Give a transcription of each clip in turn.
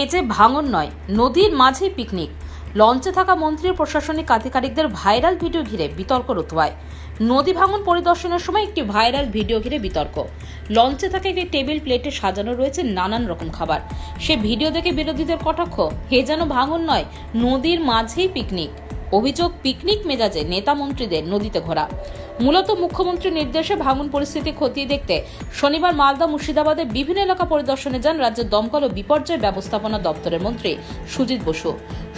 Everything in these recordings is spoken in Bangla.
এ যে ভাঙন নয়, নদীর মাঝেই পিকনিক লঞ্চে থাকা মন্ত্রী, প্রশাসনিক আধিকারিকদের ভাইরাল ভিডিও ঘিরে বিতর্ক রতুয়ায়। নদী ভাঙন পরিদর্শনের সময় একটি ভাইরাল ভিডিও ঘিরে বিতর্ক। লঞ্চে থাকা একটি টেবিল প্লেটে সাজানো রয়েছে নানান রকম খাবার। সে ভিডিও দেখে বিরোধীদের কটাক্ষ, হে যেন ভাঙন নয়, নদীর মাঝেই পিকনিক অভিযোগ পিকনিক মেজাজে নেতা মন্ত্রীদের নদীতে ঘোরা। মূলত মুখ্যমন্ত্রীর নির্দেশে ভাঙন পরিস্থিতি খতিয়ে দেখতে শনিবার মালদা মুর্শিদাবাদের বিভিন্ন এলাকা পরিদর্শনে যান রাজ্যের দমকল ও বিপর্যয় ব্যবস্থাপনা দপ্তরের মন্ত্রী সুজিত বসু।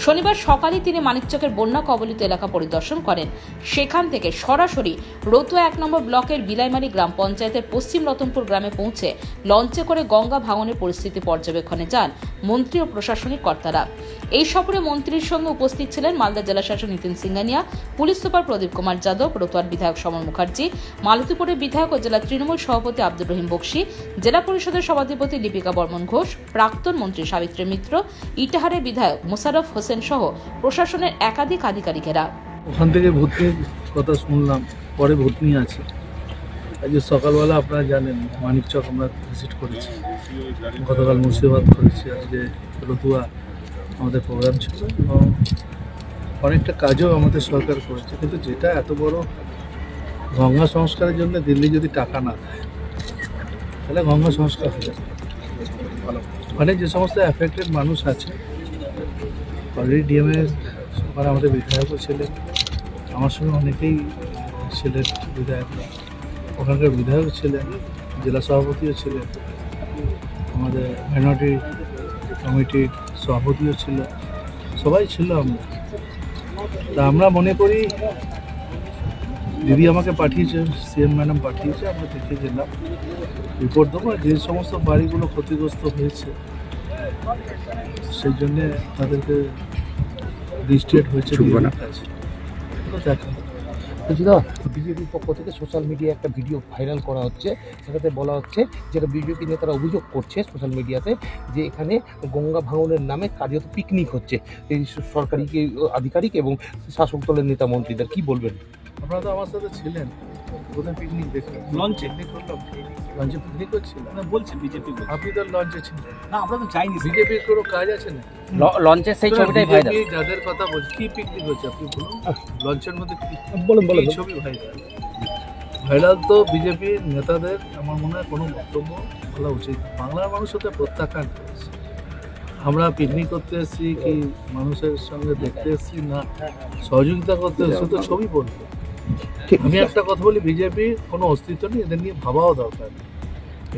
শনিবার সকালে তিনি মানিকচকের বন্যা কবলিত এলাকা পরিদর্শন করেন। সেখান থেকে সরাসরি রতুয়া এক নম্বর ব্লকের বিলাইমারি গ্রাম পঞ্চায়েতের পশ্চিম রতনপুর গ্রামে পৌঁছে লঞ্চে করে গঙ্গা ভাঙনের পরিস্থিতি পর্যবেক্ষণে যান মন্ত্রী ও প্রশাসনিক কর্তারা। এই সফরে মন্ত্রীর সঙ্গে উপস্থিত ছিলেন মালদা জেলা শাসক নীতিন সিংহানিয়া, পুলিশ সুপার প্রদীপ কুমার যাদব, রতুয়ার বিধায়ক সমর মুখার্জি, মালতীপুরের বিধায়ক ও জেলা তৃণমূল সভাপতি আব্দুর রহিম বক্সি, জেলা পরিষদের সভাধিপতি দীপিকা বর্মন ঘোষ, প্রাক্তন মন্ত্রী সাবিত্রী মিত্র, ইটাহারের বিধায়ক মোশাররফ হোসেন সহ প্রশাসনের একাধিক আধিকারিকেরা। ওখান থেকে ভূতনির কথা শুনলাম, পরে ভূতনি আছে। আজকে সকালবেলা আপনারা জানেন মানিকচক আমরা ভিজিট করেছি। গতকাল মুর্শিদাবাদ করেছি, আজকে রতুয়া আমাদের প্রোগ্রাম ছিল এবং অনেকটা কাজও আমাদের সরকার করেছে। কিন্তু যেটা এত বড় গঙ্গা সংস্কারের জন্য দিল্লি যদি টাকা না দেয়, তাহলে গঙ্গা সংস্কার হয়ে যাবে। মানে যে সমস্ত অ্যাফেক্টেড মানুষ আছে অলরেডি ডিএমএ ওখানে আমাদের বিধায়কও ছিলেন, আমার সঙ্গে অনেকেই ছিলেন বিধায়করা ওখানকার বিধায়ক ছিলেন, জেলা সভাপতিও ছিলেন, আমাদের মাইনরিটি কমিটির সভাপতিও ছিল, সবাই ছিল আমরা। তা আমরা মনে করি দিদি আমাকে পাঠিয়েছে সিএম ম্যাডাম পাঠিয়েছে আমরা দেখে গেলাম। রিপোর্ট দেবো যে সমস্ত বাড়িগুলো ক্ষতিগ্রস্ত হয়েছে সেই জন্যে তাদেরকে রেজিস্ট্রেট হয়েছে দেখা বিজেপির পক্ষ থেকে সোশ্যাল মিডিয়ায় একটা ভিডিও ভাইরাল করা হচ্ছে। সেটাতে বলা হচ্ছে যেটা বিজেপি নেতারা অভিযোগ করছে সোশ্যাল মিডিয়াতে যে এখানে গঙ্গা ভাঙনের নামে কার্যত পিকনিক হচ্ছে। এই সরকারি আধিকারিক এবং শাসক দলের নেতা মন্ত্রীদের কি বলবেন? আপনারা তো আমার সাথে ছিলেন। কোথায় পিকনিক দেখলেন লঞ্চে পিকনিক করলাম লঞ্চে পিকনিক করছিলাম না। বলছে বিজেপি আপনি তো? লঞ্চে ছিলেন না আমরা তো চাইনি বিজেপির কোনো কাজ আছে না? লঞ্চের সেই ছবিটাই বিজেপি যাদের কথা বলছি কি পিকনিক হচ্ছে আপনি বলুন? লঞ্চের মধ্যে বলুন বলুন। ছবি ভাইরাল ভাইরাল তো বিজেপির নেতাদের আমার মনে হয় কোনো বক্তব্য বলা উচিত না। বাংলার মানুষ ওতে প্রত্যাখ্যান করেছে। আমরা পিকনিক করতে এসেছি কি মানুষের সঙ্গে দেখতে এসেছি না? সহযোগিতা করতে এসেছি তো ছবি বলব আমি একটা কথা বলি বিজেপির কোনো অস্তিত্ব নেই এদের নিয়ে ভাবাও দরকার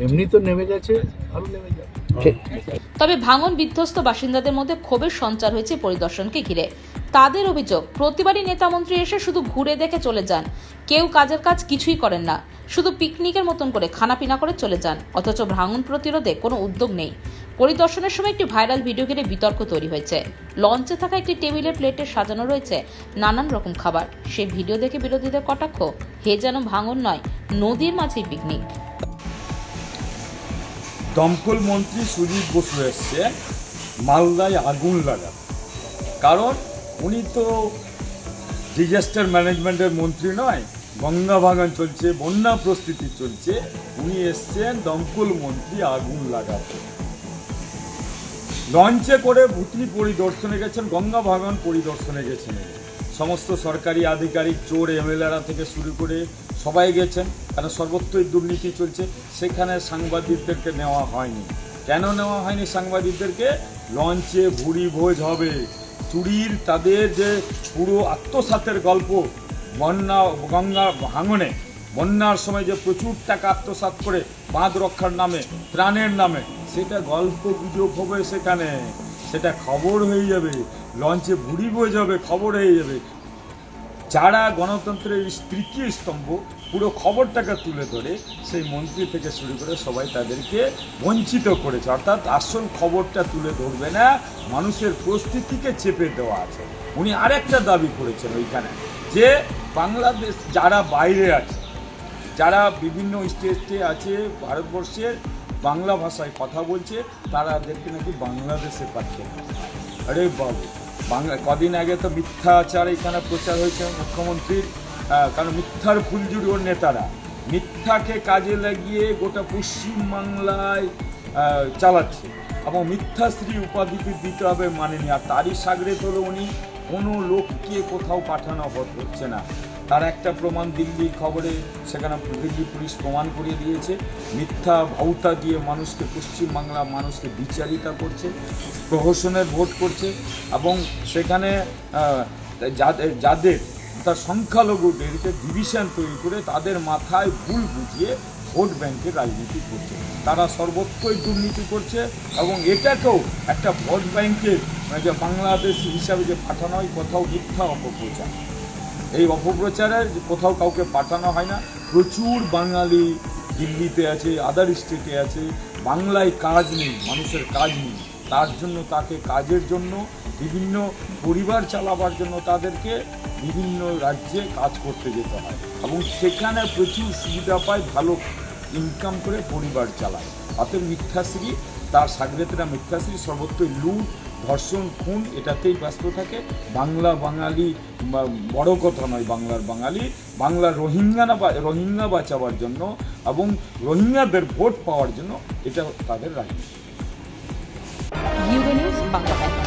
এমনি তো নেমে গেছে আরও নেমে যাবে। তবে ভাঙন বিধ্বস্ত বাসিন্দাদের মধ্যে ক্ষোভের সঞ্চার হয়েছে পরিদর্শনকে ঘিরে। তাদের অভিযোগ প্রতিবারই নেতামন্ত্রী এসে শুধু ঘুরে দেখে চলে যান। কেউ কাজের কাজ কিছুই করেন না। শুধু পিকনিকের মতন করে খানাপিনা করে চলে যান। অথচ ভাঙন প্রতিরোধে কোনো উদ্যোগ নেই। পরিদর্শনের সময় একটি ভাইরাল ভিডিও ঘিরে বিতর্ক তৈরি হয়েছে। লঞ্চে থাকা একটি টেবিলের প্লেটে সাজানো রয়েছে নানান রকম খাবার। সেই ভিডিও দেখে বিরোধীদের কটাক্ষ, হে যেন ভাঙন নয়, নদীর মাঝেই পিকনিক দমকল মন্ত্রী সুজিত বসু এসছে মালদায় আগুন লাগা কারণ উনি তো ডিজাস্টার ম্যানেজমেন্টের মন্ত্রী নয়, গঙ্গা ভাঙন চলছে, বন্যা প্রস্তুতি চলছে। উনি এসছেন দমকল মন্ত্রী আগুন লাগাতে। লঞ্চে করে ভুতনি পরিদর্শনে গেছেন, গঙ্গা ভাঙন পরিদর্শনে গেছেন। সমস্ত সরকারি আধিকারিক, চোর, এমএলএরা থেকে শুরু করে সবাই গেছেন, কারণ সর্বত্রই দুর্নীতি চলছে। সেখানে সাংবাদিকদেরকে নেওয়া হয়নি। কেন নেওয়া হয়নি সাংবাদিকদেরকে? লঞ্চে ভুড়ি ভোজ হবে। চুরির তাদের যে পুরো আত্মসাতের গল্প বন্যা গঙ্গা ভাঙনে বন্যার সময় যে প্রচুর টাকা আত্মসাৎ করে বাঁধ রক্ষার নামে, ত্রাণের নামে, সেটা গল্প গুজব হবে সেখানে। সেটা খবর হয়ে যাবে, লঞ্চে ভুড়ি বয়ে যাবে, খবর হয়ে যাবে। যারা গণতন্ত্রের তৃতীয় স্তম্ভ, পুরো খবরটাকে তুলে ধরে, সেই মন্ত্রী থেকে শুরু করে সবাই তাদেরকে বঞ্চিত করেছে। অর্থাৎ আসল খবরটা তুলে ধরবে না, মানুষের পরিস্থিতিকে চেপে দেওয়া আছে। উনি আরেকটা দাবি করেছেন ওইখানে, যে বাংলাদেশ যারা বাইরে আছে যারা বিভিন্ন স্টেটে আছে ভারতবর্ষের বাংলা ভাষায় কথা বলছে তারাদেরকে নাকি বাংলাদেশে পাচ্ছে। আরে বাবু, বাংলা, কদিন আগে তো মিথ্যাচার এখানে প্রচার হয়েছে মুখ্যমন্ত্রীর কারণ মিথ্যার ফুলজুরি ওর নেতারা। মিথ্যাকে কাজে লাগিয়ে গোটা পশ্চিমবাংলায় চালাচ্ছে। এবং মিথ্যাশ্রী উপাধি দিতে হবে মানেনি, আর তারই সাগরে তোলে উনি। কোনো লোককে কোথাও পাঠানো হচ্ছে না। তার একটা প্রমাণ দিল্লি খবরে, সেখানে দিল্লি পুলিশ প্রমাণ করিয়ে দিয়েছে। মিথ্যা ভাউতা দিয়ে মানুষকে পশ্চিমবাংলা মানুষকে বিচারিতা করছে প্রহসনের ভোট করছে এবং সেখানে যাদের যাদের, তার সংখ্যালঘুদেরকে ডিভিশন তৈরি করে তাদের মাথায় ভুল বুঝিয়ে ভোট ব্যাংকের রাজনীতি করছে। তারা সর্বত্রই দুর্নীতি করছে এবং এটাকেও একটা ভোট ব্যাংকের মানে যে বাংলাদেশ হিসাবে যে পাঠানো হয়, কোথাও মিথ্যা অপপ্রচার। এই অপপ্রচারে কোথাও কাউকে পাঠানো হয় না। প্রচুর বাঙালি দিল্লিতে আছে আদার স্টেটে আছে। বাংলায় কাজ নেই, মানুষের কাজ নেই। তার জন্য, তাকে কাজের জন্য, বিভিন্ন পরিবার চালাবার জন্য তাদেরকে বিভিন্ন রাজ্যে কাজ করতে যেতে হয়। এবং সেখানে প্রচুর সুবিধা পায়, ভালো ইনকাম করে পরিবার চালায়। অতএব মিথ্যাশ্রী, তার সাগরেতরা মিথ্যাশ্রী সর্বত্রই লুট, ধর্ষণ, খুন, এটাতেই ব্যস্ত থাকে। বাংলা বাঙালি বড় কথা নয়, বাংলার বাঙালি। বাংলার রোহিঙ্গা না রোহিঙ্গা বাঁচাবার জন্য এবং রোহিঙ্গাদের ভোট পাওয়ার জন্য এটা তাদের রাজনীতি Bằng.